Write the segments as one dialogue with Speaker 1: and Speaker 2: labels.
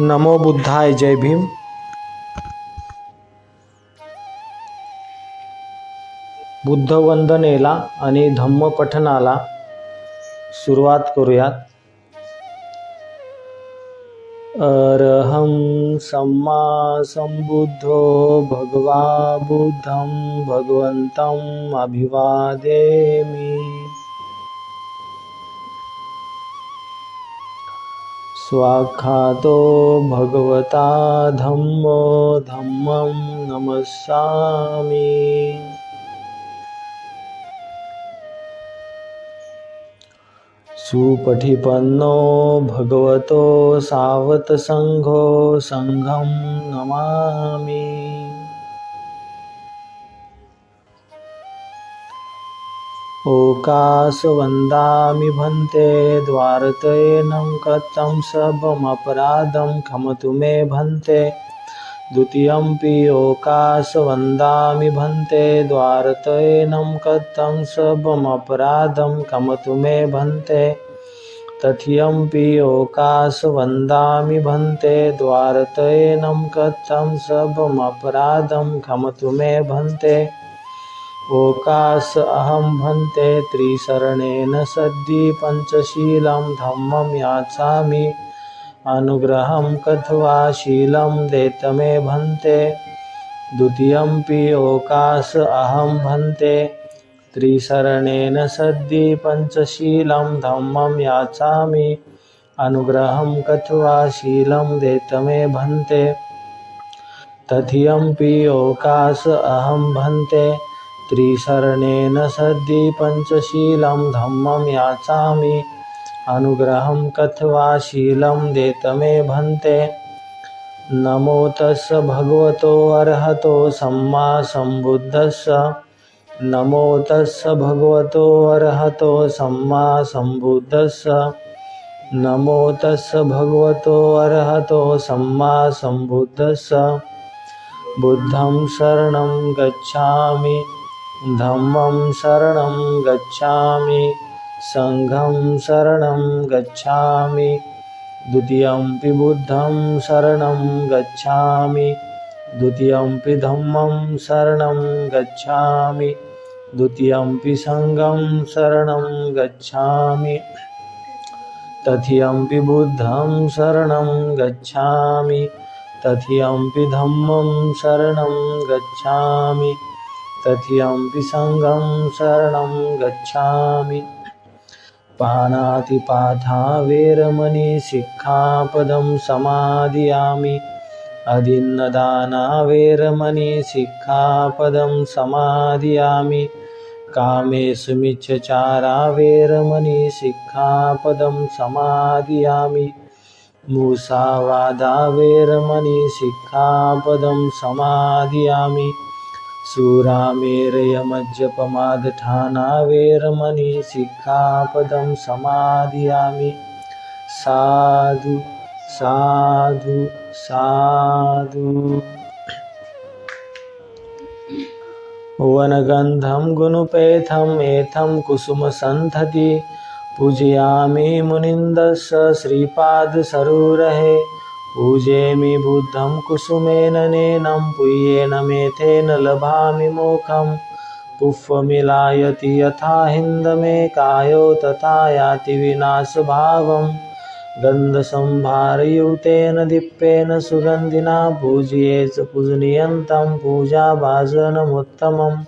Speaker 1: नमो बुद्धाय जय भीम. बुद्ध वंदनेला आणि धम्म पठनाला सुरुवात करूयात. अरहं सम्मा संबुद्धो भगवा बुद्धं अभिवादे मी स्वाख्यातो भगवता धम्मो धम्मं नमस्सामि। सुपठिपन्नो भगवतो सावतसङ्घो सङ्घं नमामि ओकासवन्दामि भन्ते द्वारतयेनं कथं सबमपराधं खमतु मे भन्ते। द्वितीयमपि ओकास वन्दामि भन्ते द्वारतयेनं कथं सबमपराधं खमतु मे भन्ते। तथ्यमपि ओकास वन्दामि भन्ते द्वारतयेनं कथं सबमपराधं खमतु मे भन्ते। ओकास अहं भन्ते त्रिशरणेन सद्धि पञ्चशीलं धम्मं याचामि। अनुग्रहं कथवा शीलं देतमे भन्ते। द्वितीयम्पि ओकास अहं भन्ते। त्रिशरणेन सद्धि पञ्चशीलं धम्मं याचामि। अनुग्रहं कथवा शीलं देतमे भन्ते। पि ओकास अहं भन्ते। त्रिशरणेन सद्य पञ्चशीलं धम्मं याचामि। अनुग्रहं कथवा शीलं देतमे भन्ते। नमो तस्य भगवतो अर्हतो सम्मा सम्बुद्धस्स। नमो तस्य भगवतो अर्हतो सम्मा सम्बुद्धस्स। नमो तस्य भगवतो अर्हतो सम्मा सम्बुद्धस्स। बुद्धं शरणं गच्छामि। धम्मं शरणं गच्छामि सङ्घं शरणं गच्छामि द्वितीयम्पि बुद्धं शरणं गच्छामि द्वितीयम्पि धम्मं शरणं गच्छामि द्वितीयम्पि सङ्घं शरणं गच्छामि तथियम्पि बुद्धं शरणं गच्छामि तथियम्पि धम्मं शरणं गच्छामि तथियम्पि सङ्घं शरणं गच्छामि। पाणातिपाथा वेरमणि सिक्खापदं समादियामि। अदिन्नदाना वेरमणि सिक्खापदं समादियामि। कामेषु मिच्छचारा वेरमणि सिक्खापदं समादियामि। मुसावादा वेरमणि सिक्खापदं समादियामि सुरामेरयमज्जपमादठाना वेरमणि सिक्खापदं समादियामि। साधु साधु साधु। वनगन्धं गुणपेथम् एथं कुसुमसन्धति। पूजयामि मुनिन्दस्य श्रीपादसरोरहे पूजेमि बुद्धं कुसुमेन नेनं पुय्येन मेथेन लभामि मोखं पुष्पमिलायति यथा हिन्दमेकायो तथा याति विनाशभावं गन्धसंभारयुतेन दीप्तेन सुगन्धिना पूजये च पूजनीयन्तं पूजाभाजनमुत्तमम्।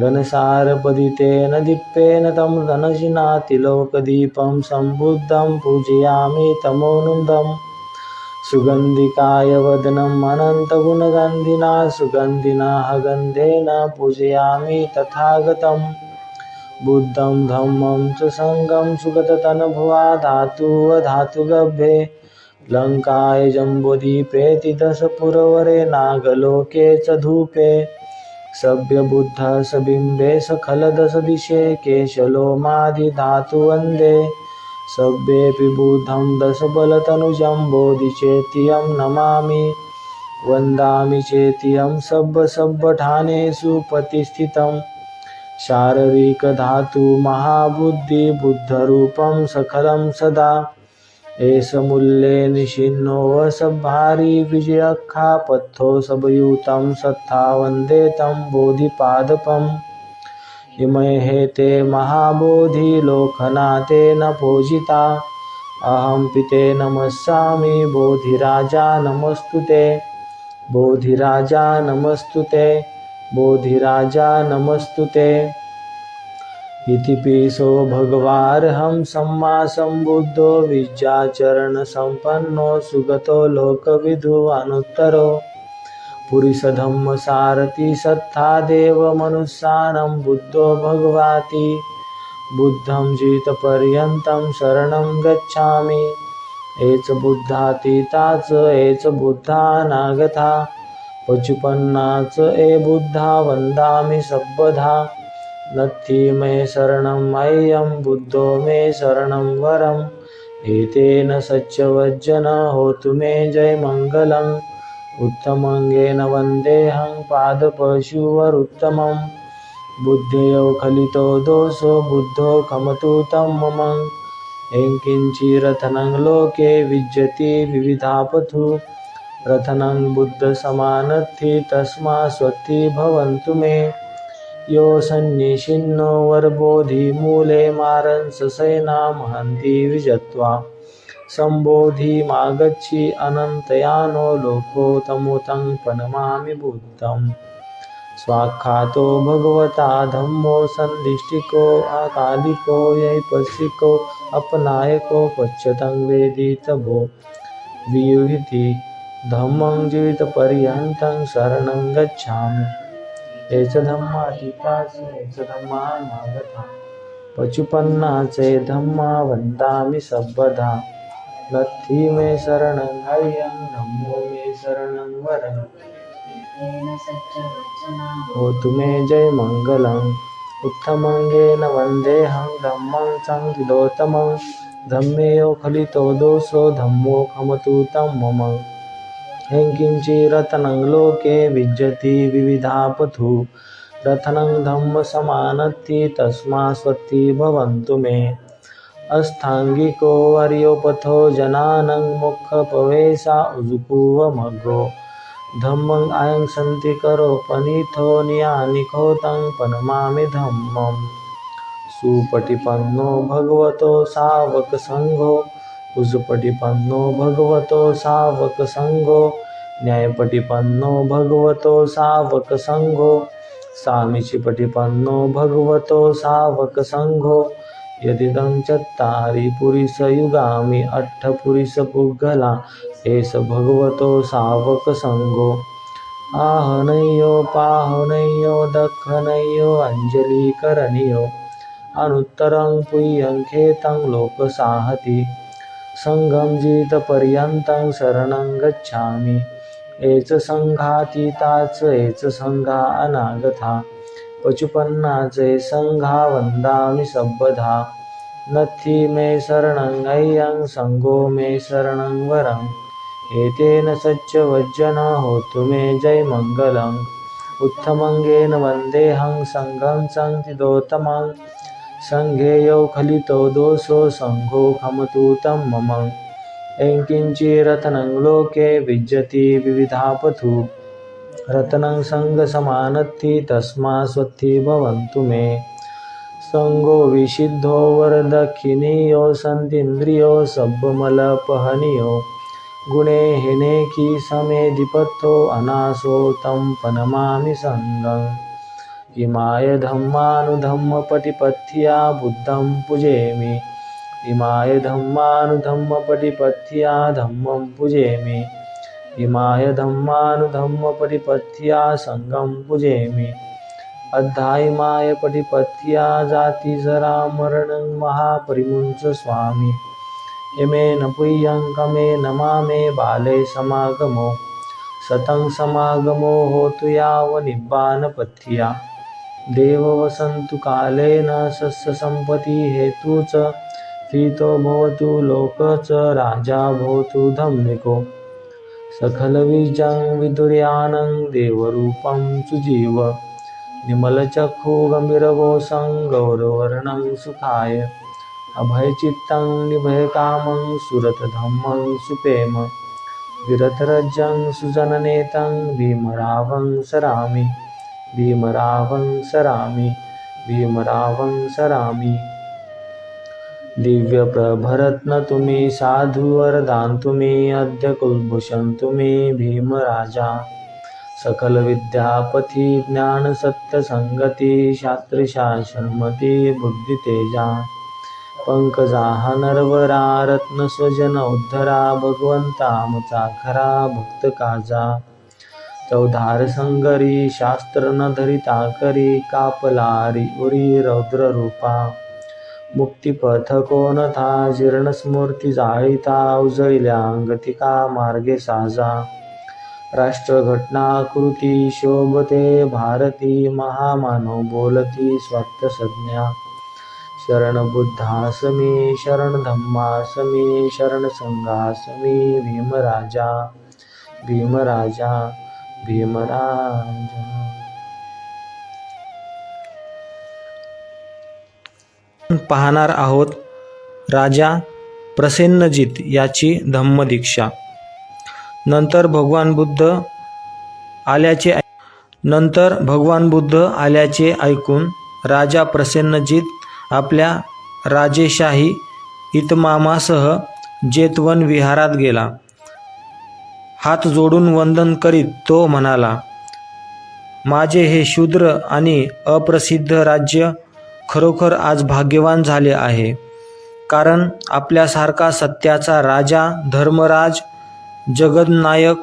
Speaker 1: गणसारपदितेन दीप्तेन तं धनशिनातिलोकदीपं सम्बुद्धं पूजयामि तमोनुदम् सुगन्धिकाय वदनम् अनन्तगुणगन्धिना सुगन्धिना गन्धेन पूजयामि तथागतं। बुद्धं धम्मं च सङ्गं सुगततनुभुवा धातुवधातुगभ्ये लङ्काय जम्बुदीपेति दशपुरवरे नागलोके च धूपे। सभ्यबुद्धः सबिम्बे बिम्बे सखलदशदिशे केशलोमादिधातुवन्दे। सभ्येऽपि बुद्धं दशबलतनुजं बोधिचेत्यं नमामि। वन्दामि चेत्यं सभ्यसभ्यठानेषु प्रतिष्ठितं। शारीरिकधातु महाबुद्धिबुद्धरूपं सखलं सदा। एष मूल्ये निषिन्नो वसभारी विजयखा पथ्थो सबयुतं सत्था वन्दे तं बोधिपादपम्। इमे हेते महाबोधी लोकनाथेन पूजिता। अहं पिते नमस्सामि बोधिराजा नमस्तु ते बोधिराजा नमस्तु ते बोधिराजा नमस्तु ते इति पीसो भगवार्हं सम्मा सम्बुद्धो विद्याचरणसम्पन्नो सुगतो लोकविधुवानुत्तरो। पुरुषधम्मसारथि सत्था देवमनुष्यानं बुद्धो भगवाति। बुद्धं जितपर्यन्तं शरणं गच्छामि। एच बुद्धातीताच एच बुद्धानागथा पचुपन्नाच ए बुद्धा वन्दामि सर्वधा नत्थि मे शरणं मह्यं बुद्धो मे शरणं वरम्। एतेन सच्चवज्जन होतु मे जयमङ्गलम्। उत्तमङ्गेन वन्देऽहं पादपशुवरुत्तमं। बुद्धयो खलितो दोषो बुद्धो खमतु तं मम किञ्चिरथनं लोके विज्यति विविधापथु। रथनं बुद्धसमानत्थि तस्मा स्वत्ति भवन्तु मे। यो सन्निशिन्नो वरबोधिमूले मारंससेना महन्ति विजत्वा। सम्बोधिमागच्छि अनन्तयानो लोकोतमुतं प्रणमामि बुद्धम्। स्वाख्यातो भगवता धम्मो सन्दिष्टिको अकालिको यैपस्सिको अपनायको पच्यतं वेदितभो वियुहिति धम्मं जीवितपर्यन्तं शरणं गच्छामि। एच धम्मातीताच एच धम्मानागता पचुपन्नाचे धम्मा वन्दामि सर्वदा। नत्थि मे शरणं हयं धम्मो मे शरणं वरम्
Speaker 2: तेन सच्चवचना
Speaker 1: होतु मे जयमङ्गलम् उत्तमङ्गेन वन्देऽहं धम्मं संविदोत्तमं धम्मेयो खलितो दोषो धम्मो खमतु तं मम हेङ्किञ्चिरतनं लोके विज्यति विविधापथु। रथनं धम्मसमानत्ति तस्मा स्वत्ति भवन्तु मे। अष्टाङ्गिको वर्योपथो जनानं मुखपवेशा उजुकुवमग्रो धम्मं आयं सन्ति करो पनीथो नियानिको तं पनमामि धम्मम्। सुपटिपन्नो भगवतो सावकसङ्घो। कुशपटिपन्नो भगवतो सावकसङ्घो। न्यायपटिपन्नो भगवतो सावकसङ्घो। सामीचिपटिपन्नो भगवतो सावकसङ्घो। यदिदं चत्तारि पुरिसयुगामि अट्ठपुरिसपुग्गला एष भगवतो सावकसङ्गो। आहनयो पाहनयो दखनयो अञ्जलिकरणीयो अनुत्तरं पुय्यङ्खेतं लोकसाहति। सङ्घं जितपर्यन्तं शरणं गच्छामि। H सङ्घातीताच H सङ्घा अनागता। पशुपन्नाचे संघा वंदामि सबधा नथी मे शरणं अय्यं सङ्गो मे शरणं वरं। एतेन सच्च सच्चवज्जन होतु मे जयमङ्गलम् उत्तमङ्गेन वन्देऽहं सङ्घं सन्तिदोत्तमं सङ्घेयौ खलितो दोषो सङ्घो खमतु तं मम एङ्किञ्चिरतनं लोके विज्यति विविधापथु। रत्नं सङ्गसमानत्ति तस्मा स्वत्ति भवन्तु मे। सङ्गो विशिद्धो वरदक्षिणीयो सन्तीन्द्रियो सब्बमलपहनियो। गुणे हिनेखि समेधिपथो अनासो तं पनमामि सङ्गम्। इमाय धम्मानुधम्मपटिपथ्या बुद्धं पूजेमि इमाय धम्मानुधम्मपटिपथ्या धम्मं पूजेमि इमाय धम्मानुधम्मपटिपथ्या सङ्गं पूजेमि। अद्धायिमाय पटिपथ्या जातिजरामरणं महापरिमुञ्च स्वामी। यमेन मे नमा नमामे बाले समागमो। सतं समागमो होतु यावनिब्बानपथ्या देव वसन्तु कालेन सस्यसम्पत्तिहेतु च फीतो भवतु लोक च राजा भवतु धम्मिको। सकलबीजं विदुर्यानं देवरूपं सुजीव। निमलचक्षुगम्भीरघोषं गौरवर्णं सुखाय। अभयचित्तं निभयकामं सुरतधम्मं सुपेम। विरतरज्जं सुजननेतं भीमरावं सरामि। भीमरावं सरामि। भीमरावं सरामि। दिव्य प्रभरत्न तुम्ही साधु वरदान तुम्ही अद्य कुलभूषण तुम्ही भीमराजा सकल विद्यापती ज्ञान सत्य संगती शास्त्री शासनमती बुद्धी तेजा. पंकजा नरवरा रत्न स्वजन उद्धरा भगवंता आमचा खरा भक्त काजा. चौधार संगरी शास्त्र न धरिता करी कापलारी उरी रौद्र रूपा. मुक्तिपथ कोणता जीर्णस्मूर्ती जाळीता उजळल्या गतिका मार्गे साजा। राष्ट्रघटना कृती शोभते भारती महामानव बोलती स्वत्वसज्ञा शरण बुद्धासमी शरण धम्मासमी शरण संघासमी भीमराजा भीमराजा। पाहणार आहोत राजा प्रसेन्नजित याची धम्मदीक्षा. नंतर भगवान बुद्ध आल्याचे नंतर भगवान बुद्ध आल्याचे ऐकून राजा प्रसेन्नजित आपल्या राजेशाही इतमामासह जेतवन विहारात गेला. हात जोडून वंदन करीत तो म्हणाला माझे हे शूद्र आणि अप्रसिद्ध राज्य खरोखर आज भाग्यवान झाले आहे. कारण आपल्यासारखा सत्याचा राजा धर्मराज जगदनायक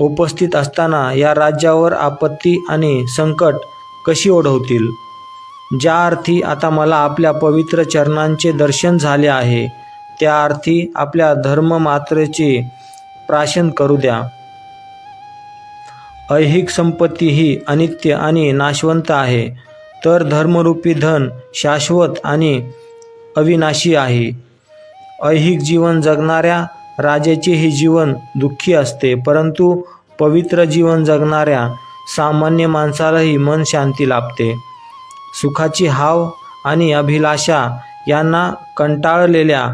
Speaker 1: उपस्थित असताना या राज्यावर आपत्ती आणि संकट कशी ओढवतील? ज्या अर्थी आता मला आपल्या पवित्र चरणांचे दर्शन झाले आहे त्या अर्थी आपल्या धर्ममात्रेचे प्राशन करू द्या. ऐहिक संपत्ती ही अनित्य आणि नाशवंत आहे. तर धर्मरूपी धन शाश्वत आणि अविनाशी आहे. ऐहिक जीवन जगणाऱ्या राजाचे हे जीवन दुःखी असते परंतु पवित्र जीवन जगणाऱ्या सामान्य माणसालाही मन शांती लाभते. सुखाची हाव आणि अभिलाषा यांना कंटाळलेल्या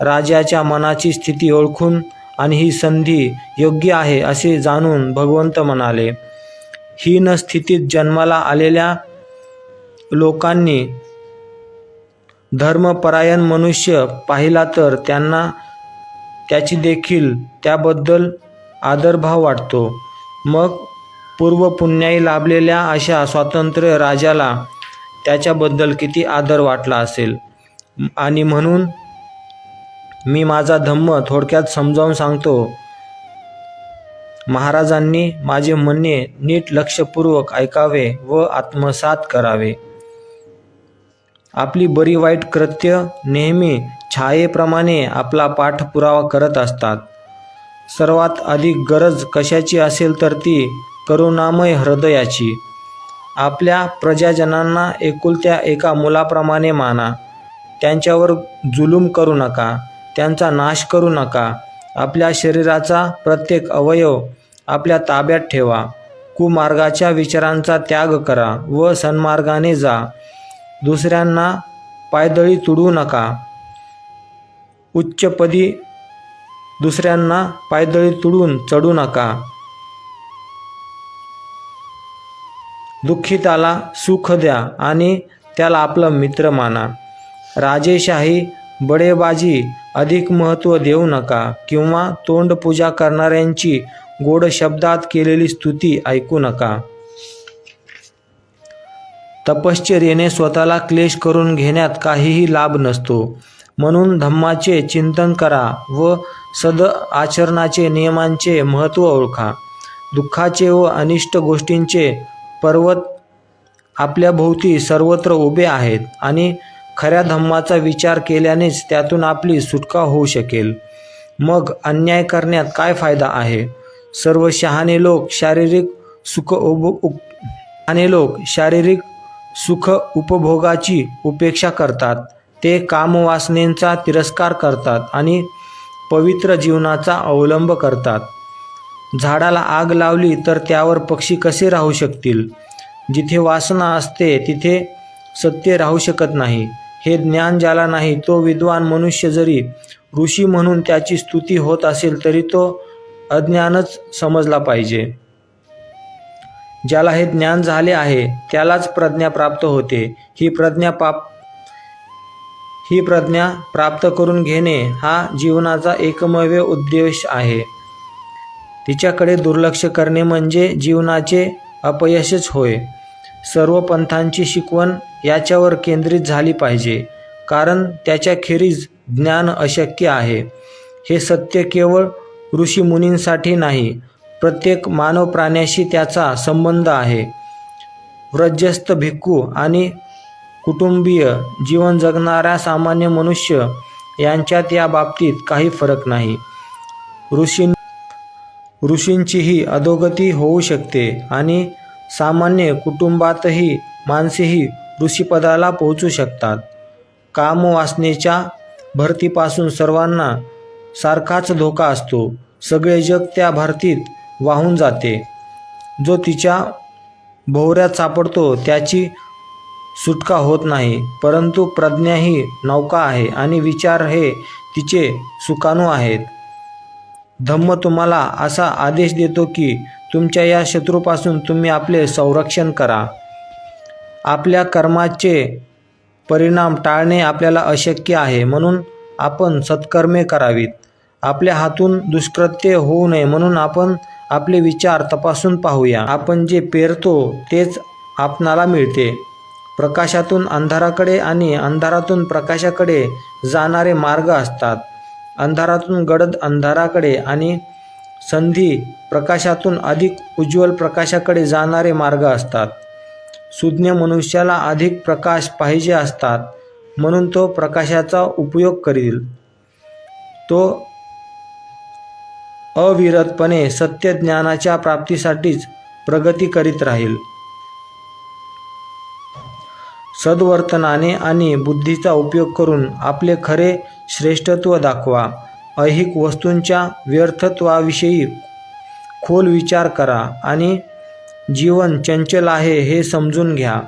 Speaker 1: राजाच्या मनाची स्थिती ओळखून आणि ही संधी योग्य आहे असे जाणून भगवंत म्हणाले हीन स्थितीत जन्माला आलेल्या लोकांनी धर्मपरायण मनुष्य पाहिला तर त्यांना त्याची देखील त्याबद्दल आदरभाव वाटतो. मग पूर्वपुण्याई लाभलेल्या अशा स्वातंत्र्य राजाला त्याच्याबद्दल किती आदर वाटला असेल? आणि म्हणून मी माझा धम्म थोडक्यात समजावून सांगतो. महाराजांनी माझे म्हणणे नीट लक्षपूर्वक ऐकावे व आत्मसात करावे. आपली बरी वाईट कृत्य नेहमी छायेप्रमाणे आपला पाठपुरावा करत असतात. सर्वात अधिक गरज कशाची असेल तर ती करुणामय हृदयाची. आपल्या प्रजाजनांना एकुलत्या एका मुलाप्रमाणे माना. त्यांच्यावर जुलूम करू नका. त्यांचा नाश करू नका. आपल्या शरीराचा प्रत्येक अवयव आपल्या ताब्यात ठेवा. कुमार्गाच्या विचारांचा त्याग करा व सन्मार्गाने जा. दुसऱ्यांना पायदळी तुडू नका. उच्चपदी दुसऱ्यांना पायदळी तुडून चढू नका. दुःखिताला सुख द्या आणि त्याला आपला मित्र माना. राजेशाही बडेबाजी अधिक महत्त्व देऊ नका किंवा तोंडपूजा करणाऱ्यांची गोड शब्दात केलेली स्तुती ऐकू नका. तपश्चर्येने स्वतःला क्लेश करून घेण्यात काहीही लाभ नसतो. म्हणून धम्माचे चिंतन करा व सद आचरणाचे नियमांचे महत्त्व ओळखा. दुःखाचे व अनिष्ट गोष्टींचे पर्वत आपल्या भोवती सर्वत्र उभे आहेत आणि खऱ्या धम्माचा विचार केल्यानेच त्यातून आपली सुटका होऊ शकेल. मग अन्याय करण्यात काय फायदा आहे? सर्व शहाणे लोक शारीरिक सुख उभ उप शहाणे लोक शारीरिक सुख उपभोगाची उपेक्षा करतात. ते कामवासनेंचा तिरस्कार करतात आणि पवित्र जीवनाचा अवलंब करतात. झाडाला आग लावली तर त्यावर पक्षी कसे राहू शकतील? जिथे वासना असते तिथे सत्य राहू शकत नाही. हे ज्ञान ज्याला नाही तो विद्वान मनुष्य जरी ऋषी म्हणून त्याची स्तुती होत असेल तरी तो अज्ञानच समजला पाहिजे. ज्याला हे ज्ञान झाले आहे त्यालाच प्रज्ञा प्राप्त होते. ही प्रज्ञा पाप ही प्रज्ञा प्राप्त करून घेणे हा जीवनाचा एकमेव उद्देश आहे. तिच्याकडे दुर्लक्ष करणे म्हणजे जीवनाचे अपयशच होय. सर्व पंथांची शिकवण याच्यावर केंद्रित झाली पाहिजे कारण त्याच्याखेरीज ज्ञान अशक्य आहे. हे सत्य केवळ ऋषीमुनींसाठी नाही प्रत्येक मानव प्राण्याशी त्याचा संबंध आहे. व्रजस्थ भिक्खू आणि कुटुंबीय जीवन जगणाऱ्या सामान्य मनुष्य यांच्यात या बाबतीत काही फरक नाही. ऋषी ऋषींचीही अधोगती होऊ शकते आणि सामान्य कुटुंबातही माणसेही ऋषीपदाला पोहोचू शकतात. कामवासनेच्या भरतीपासून सर्वांना सारखाच धोका असतो. सगळे जग त्या भरतीत वाहून जाते. जो तिच्या भोवऱ्यात सापडतो त्याची सुटका होत नाही. परंतु प्रज्ञा ही नौका आहे आणि विचार हे तिचे सुकाणू आहेत. धम्म तुम्हाला असा आदेश देतो की तुमच्या या शत्रूपासून तुम्ही आपले संरक्षण करा. आपल्या कर्माचे परिणाम टाळणे आपल्याला अशक्य आहे म्हणून आपण सत्कर्मे करावीत. आपल्या हातून दुष्कृत्य होऊ नये म्हणून आपण आपले विचार तपासून पाहूया. आपण जे पेरतो तेच आपणाला मिळते. प्रकाशातून अंधाराकडे आणि अंधारातून प्रकाशाकडे जाणारे मार्ग असतात. अंधारातून गडद अंधाराकडे आणि संधी प्रकाशातून अधिक उज्ज्वल प्रकाशाकडे जाणारे मार्ग असतात. सुज्ञ मनुष्याला अधिक प्रकाश पाहिजे असतात म्हणून तो प्रकाशाचा उपयोग करील. तो अविरतपणे सत्यज्ञानाच्या प्राप्तीसाठीच प्रगती करीत राहील. सद्वर्तनाने आणि बुद्धीचा उपयोग करून आपले खरे श्रेष्ठत्व दाखवा. ऐहिक वस्तूंच्या व्यर्थत्वाविषयी खोल विचार करा आणि जीवन चंचल आहे हे समजून घ्या.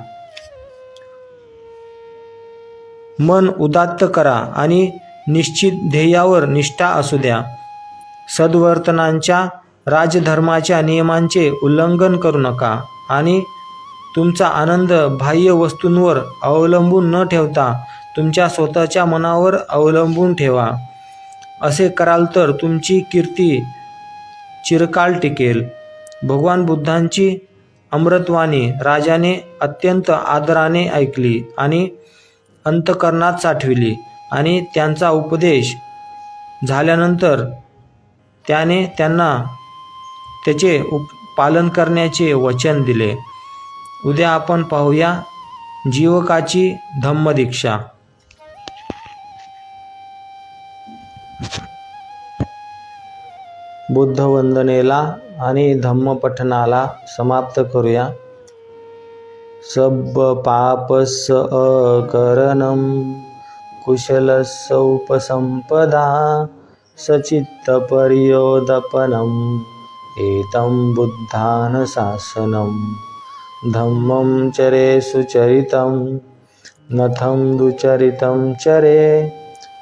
Speaker 1: मन उदात्त करा आणि निश्चित ध्येयावर निष्ठा असू द्या. सद्वर्तनांच्या राजधर्माच्या नियमांचे उल्लंघन करू नका आणि तुमचा आनंद बाह्य वस्तूंवर अवलंबून न ठेवता तुमच्या स्वतःच्या मनावर अवलंबून ठेवा. असे कराल तर तुमची कीर्ती चिरकाल टिकेल. भगवान बुद्धांची अमृतवाणी राजाने अत्यंत आदराने ऐकली आणि अंतकरणात साठविली आणि त्यांचा उपदेश झाल्यानंतर त्याने त्यांना त्याचे उप पालन करण्याचे वचन दिले. उद्या आपण पाहूया जीवकाची धम्मदीक्षा. बुद्धवंदनेला आणि धम्मपठनाला समाप्त करूया. सब पापस अकरणम कुशलस उपसंपदा सचित्तपर्योदपनम् एतं बुद्धानशासनं धम्मं चरे सुचरितं नथं दुचरितं चरे।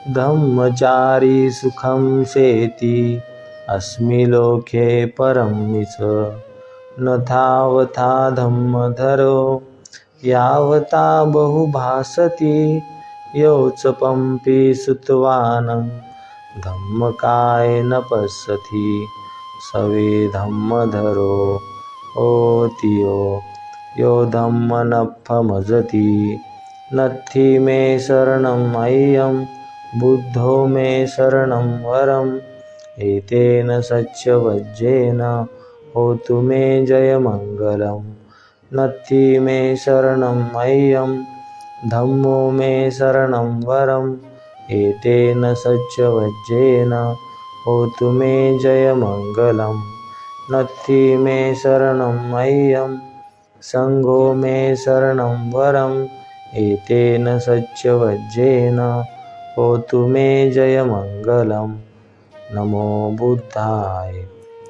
Speaker 1: धम्मचारी सुखं सेति अस्मि लोके परं च न तावता धम्मधरो यावता बहुभासति योच पम्पि सुतवानं धम्मकाय न नपसथी सवे धम्मधरो ओतियो यो धम्मनफमजति नथी मे शरणम् अय्यम बुद्धो मे शरणं वरम् एतेन सच्चवज्जेन होतु मे जयमङ्गलम् नत्थि मे शरणम् अय्यं धम्मो मे शरणं वरम्। एतेन सच्चवज्जेन होतु मे जयमङ्गलम्। नत्थि मे शरणम् अय्यं सङ्घो मे शरणं वरम्। एतेन सच्चवज्जेन होतु मे जयमङ्गलम्। नमो बुद्धाय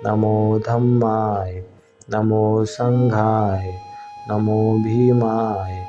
Speaker 1: नमो धम्माय नमो सङ्घाय नमो भीमाय